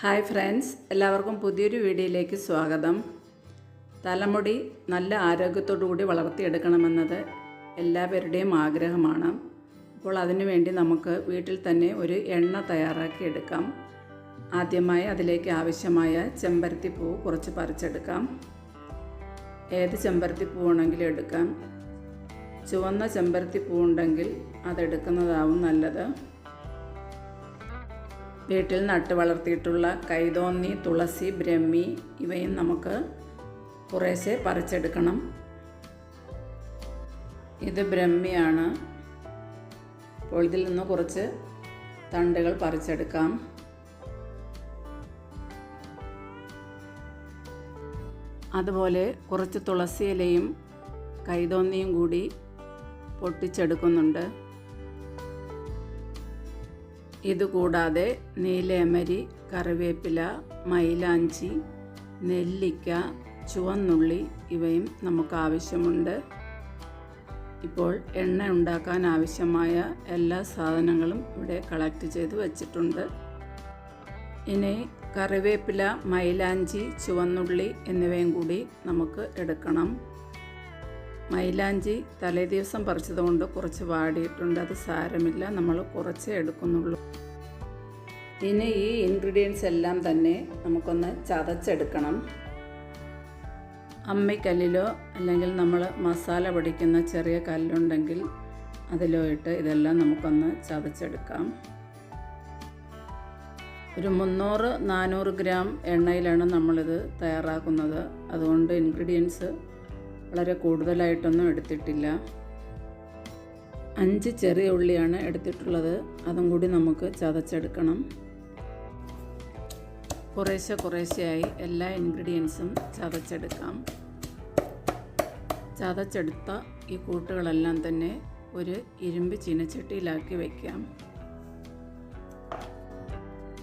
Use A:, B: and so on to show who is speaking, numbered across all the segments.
A: Hi friends എല്ലാവർക്കും പുതിയൊരു വീഡിയോയിലേക്ക് സ്വാഗതം. തലമുടി നല്ല ആരോഗ്യത്തോടുകൂടി വളർത്തിയെടുക്കണമെന്നത് എല്ലാവരുടെയും ആഗ്രഹമാണ്. അപ്പോൾ അതിനുവേണ്ടി നമുക്ക് വീട്ടിൽ തന്നെ ഒരു എണ്ണ തയ്യാറാക്കി എടുക്കാം. ആദ്യമായി അതിലേക്ക് ആവശ്യമായ ചെമ്പരത്തിപ്പൂ കുറച്ച് പറിച്ചെടുക്കാം. ഏത് ചെമ്പരത്തി ആണെങ്കിലും എടുക്കാം. ചുവന്ന ചെമ്പരത്തിപ്പൂ ഉണ്ടെങ്കിൽ അതെടുക്കുന്നതാവും നല്ലത്. വീട്ടിൽ നട്ട് വളർത്തിയിട്ടുള്ള കൈതോന്നി തുളസി ബ്രഹ്മി ഇവയും നമുക്ക് കുറേശ്ശെ പറിച്ചെടുക്കണം. ഇത് ബ്രഹ്മിയാണ്. അപ്പോൾ ഇതിൽ നിന്ന് കുറച്ച് തണ്ടുകൾ പറിച്ചെടുക്കാം. അതുപോലെ കുറച്ച് തുളസി ഇലയും കൈതോന്നിയും കൂടി പൊട്ടിച്ചെടുക്കുന്നുണ്ട്. ഇതുകൂടാതെ നീലേമരി കറിവേപ്പില മൈലാഞ്ചി നെല്ലിക്ക ചുവന്നുള്ളി ഇവയും നമുക്ക് ആവശ്യമുണ്ട് ഇപ്പോൾ എണ്ണ ഉണ്ടാക്കാൻ ആവശ്യമായ എല്ലാ സാധനങ്ങളും ഇവിടെ കളക്ട് ചെയ്ത് വച്ചിട്ടുണ്ട്. ഇനി കറിവേപ്പില മൈലാഞ്ചി ചുവന്നുള്ളി എന്നിവയും കൂടി നമുക്ക് എടുക്കണം. മൈലാഞ്ചി തലേദിവസം പറിച്ചതുകൊണ്ട് കുറച്ച് വാടിയിട്ടുണ്ട്. അത് സാരമില്ല. നമ്മൾ കുറച്ചേ എടുക്കുന്നുള്ളൂ. ഇനി ഈ ഇൻഗ്രീഡിയൻസ് എല്ലാം തന്നെ നമുക്കൊന്ന് ചതച്ചെടുക്കണം. അമ്മിക്കല്ലിലോ അല്ലെങ്കിൽ നമ്മൾ മസാല പൊടിക്കുന്ന ചെറിയ കല്ലുണ്ടെങ്കിൽ അതിലോ ഇട്ട് ഇതെല്ലാം നമുക്കൊന്ന് ചതച്ചെടുക്കാം. ഒരു മുന്നൂറ് നാനൂറ് ഗ്രാം എണ്ണയിലാണ് നമ്മളിത് തയ്യാറാക്കുന്നത്. അതുകൊണ്ട് ഇൻഗ്രീഡിയൻസ് വളരെ കൂടുതലായിട്ടൊന്നും എടുത്തിട്ടില്ല. അഞ്ച് ചെറിയ ഉള്ളിയാണ് എടുത്തിട്ടുള്ളത്. അതും കൂടി നമുക്ക് ചതച്ചെടുക്കണം. കുറേശ്ശെ കുറേശ്ശെയായി എല്ലാ ഇൻഗ്രീഡിയൻസും ചതച്ചെടുക്കാം. ചതച്ചെടുത്ത ഈ കൂട്ടുകളെല്ലാം തന്നെ ഒരു ഇരുമ്പ് ചീനച്ചട്ടിയിലാക്കി വയ്ക്കാം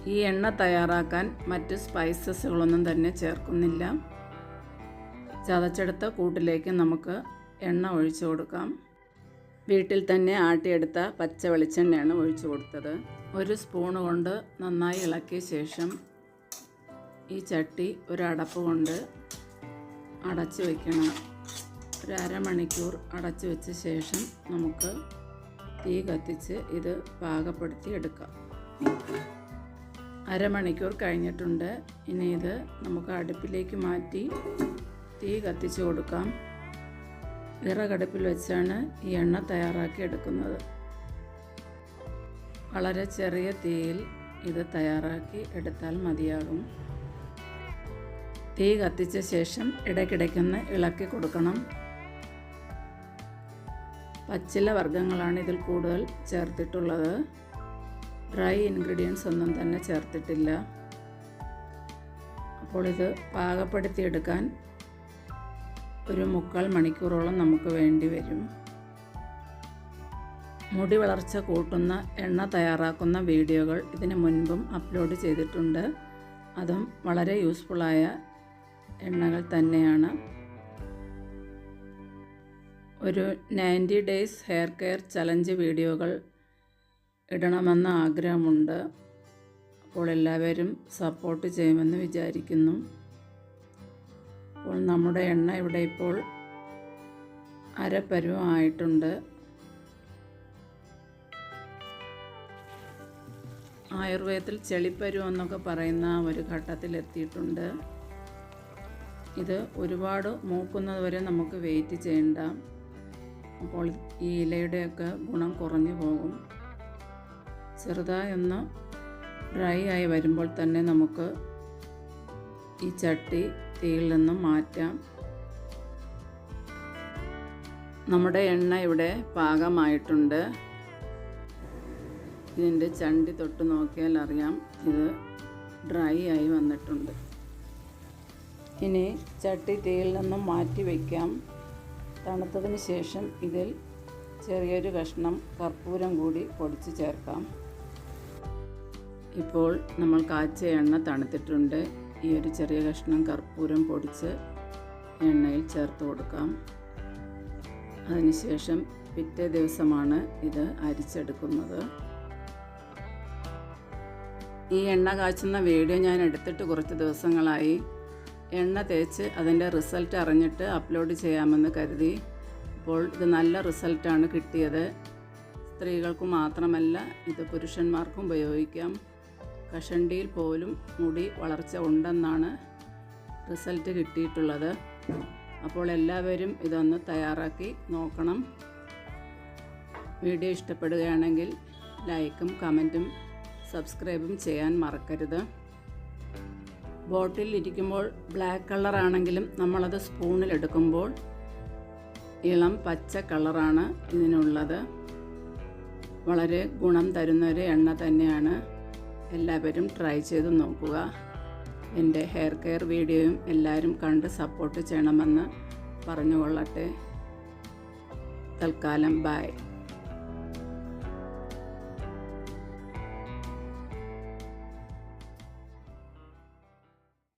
A: ഈ എണ്ണ തയ്യാറാക്കാൻ മറ്റ് സ്പൈസസുകളൊന്നും തന്നെ ചേർക്കുന്നില്ല. ചതച്ചെടുത്ത കൂട്ടിലേക്ക് നമുക്ക് എണ്ണ ഒഴിച്ചു കൊടുക്കാം. വീട്ടിൽ തന്നെ ആട്ടിയെടുത്ത പച്ച വെളിച്ചെണ്ണയാണ് ഒഴിച്ചു കൊടുത്തത്. ഒരു സ്പൂൺ കൊണ്ട് നന്നായി ഇളക്കിയ ശേഷം ഈ ചട്ടി ഒരു അടപ്പ് കൊണ്ട് അടച്ചു വയ്ക്കണം ഒരു അരമണിക്കൂർ അടച്ചു വെച്ച ശേഷം നമുക്ക് തീ കത്തിച്ച് ഇത് പാകപ്പെടുത്തി എടുക്കാം. അരമണിക്കൂർ കഴിഞ്ഞിട്ടുണ്ട്. ഇനി ഇത് നമുക്ക് അടുപ്പിലേക്ക് മാറ്റി തീ കത്തിച്ചു കൊടുക്കാം. വിറകടുപ്പിൽ വെച്ചാണ് ഈ എണ്ണ തയ്യാറാക്കി എടുക്കുന്നത്. വളരെ ചെറിയ തീയിൽ ഇത് തയ്യാറാക്കി എടുത്താൽ മതിയാകും. തീ കത്തിച്ച ശേഷം ഇടയ്ക്കിടയ്ക്കൊന്ന് ഇളക്കി കൊടുക്കണം. പച്ചില വർഗങ്ങളാണ് ഇതിൽ കൂടുതൽ ചേർത്തിട്ടുള്ളത്. ഡ്രൈ ഇൻഗ്രീഡിയൻസ് ഒന്നും തന്നെ ചേർത്തിട്ടില്ല. അപ്പോൾ ഇത് പാകപ്പെടുത്തിയെടുക്കാൻ ഒരു മുക്കാൽ മണിക്കൂറോളം നമുക്ക് വേണ്ടി വരും. മുടി വളർച്ച കൂട്ടുന്ന എണ്ണ തയ്യാറാക്കുന്ന വീഡിയോകൾ ഇതിന് മുൻപും അപ്ലോഡ് ചെയ്തിട്ടുണ്ട്. അതും വളരെ യൂസ്ഫുള്ളായ എണ്ണകൾ തന്നെയാണ്. ഒരു ninety days hair care challenge വീഡിയോകൾ ഇടണമെന്ന ആഗ്രഹമുണ്ട്. അപ്പോൾ എല്ലാവരും സപ്പോർട്ട് ചെയ്യുമെന്ന് വിചാരിക്കുന്നു. അപ്പോൾ നമ്മുടെ എണ്ണ ഇവിടെ ഇപ്പോൾ അരപ്പരുവമായിട്ടുണ്ട് ആയുർവേദത്തിൽ ചെളിപ്പരുവം എന്നൊക്കെ പറയുന്ന ഒരു ഘട്ടത്തിലെത്തിയിട്ടുണ്ട് ഇത് ഒരുപാട് മൂക്കുന്നത് വരെ നമുക്ക് വെയിറ്റ് ചെയ്യണ്ട. അപ്പോൾ ഈ ഇലയുടെയൊക്കെ ഗുണം കുറഞ്ഞു പോകും. ചെറുതായി ഒന്ന് ഡ്രൈ ആയി വരുമ്പോൾ തന്നെ നമുക്ക് ഈ ചട്ടി തീയിൽ നിന്നും മാറ്റാം. നമ്മുടെ എണ്ണ ഇവിടെ പാകമായിട്ടുണ്ട്. ഇതിന്റെ ചണ്ടി തൊട്ട് നോക്കിയാൽ അറിയാം ഇത് ഡ്രൈ ആയി വന്നിട്ടുണ്ട്. ഇനി ചട്ടി തീയിൽ നിന്നും മാറ്റി വയ്ക്കാം. തണുത്തതിന് ശേഷം ഇതിൽ ചെറിയൊരു കഷ്ണം കർപ്പൂരം കൂടി പൊടിച്ച് ചേർക്കാം. ഇപ്പോൾ നമ്മൾ കാച്ച എണ്ണ തണുത്തിട്ടുണ്ട്. ഈ ഒരു ചെറിയ കഷ്ണം കർപ്പൂരം പൊടിച്ച് എണ്ണയിൽ ചേർത്ത് കൊടുക്കാം. അതിനുശേഷം പിറ്റേ ദിവസമാണ് ഇത് അരിച്ചെടുക്കുന്നത്. ഈ എണ്ണ കാച്ചുന്ന വീഡിയോ ഞാൻ എടുത്തിട്ട് കുറച്ച് ദിവസങ്ങളായി. എണ്ണ തേച്ച് അതിന്റെ റിസൾട്ട് അറിഞ്ഞിട്ട് അപ്ലോഡ് ചെയ്യാമെന്ന് കരുതി. അപ്പോൾ ഇത് നല്ല റിസൾട്ടാണ് കിട്ടിയത്. സ്ത്രീകൾക്ക് മാത്രമല്ല ഇത് പുരുഷന്മാർക്കും ഉപയോഗിക്കാം. കഷണ്ടിയിൽ പോലും മുടി വളർച്ച ഉണ്ടെന്നാണ് റിസൾട്ട് കിട്ടിയിട്ടുള്ളത്. അപ്പോൾ എല്ലാവരും ഇതൊന്ന് തയ്യാറാക്കി നോക്കണം. വീഡിയോ ഇഷ്ടപ്പെടുകയാണെങ്കിൽ ലൈക്കും കമന്റും സബ്സ്ക്രൈബും ചെയ്യാൻ മറക്കരുത്. ബോട്ടിൽ ഇരിക്കുമ്പോൾ ബ്ലാക്ക് കളറാണെങ്കിലും നമ്മളത് സ്പൂണിൽ എടുക്കുമ്പോൾ ഇളം പച്ച കളറാണ് ഇതിനുള്ളത്. വളരെ ഗുണം തരുന്നൊരു എണ്ണ തന്നെയാണ്. എല്ലാവരും ട്രൈ ചെയ്ത് നോക്കുക. എന്റെ ഹെയർ കെയർ വീഡിയോയും എല്ലാവരും കണ്ട് സപ്പോർട്ട് ചെയ്യണമെന്ന് പറഞ്ഞുകൊള്ളട്ടെ. തൽക്കാലം ബായ്